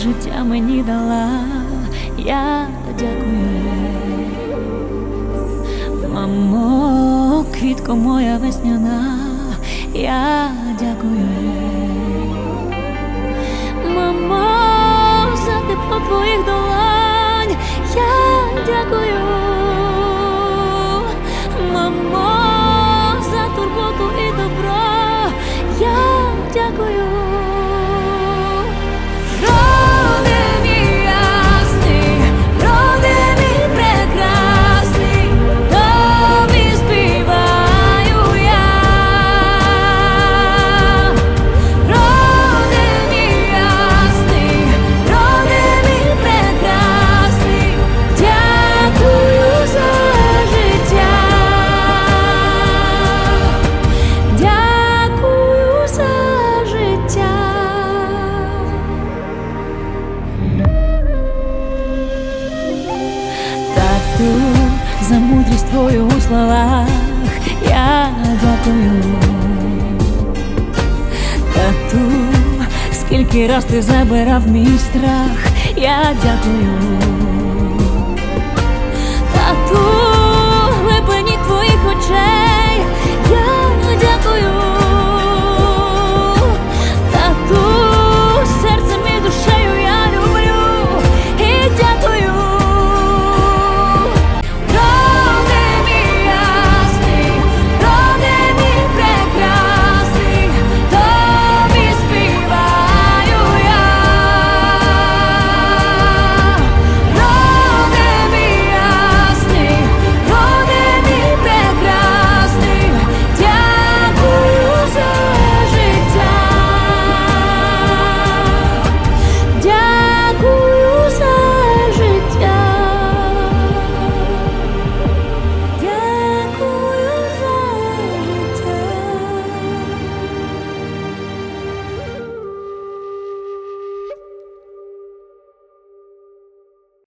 життя мені дала, я дякую, мамо, квітко моя весняна, я дякую. твою у словах я готую тату, скільки раз ти забирав мій страх, я дякую.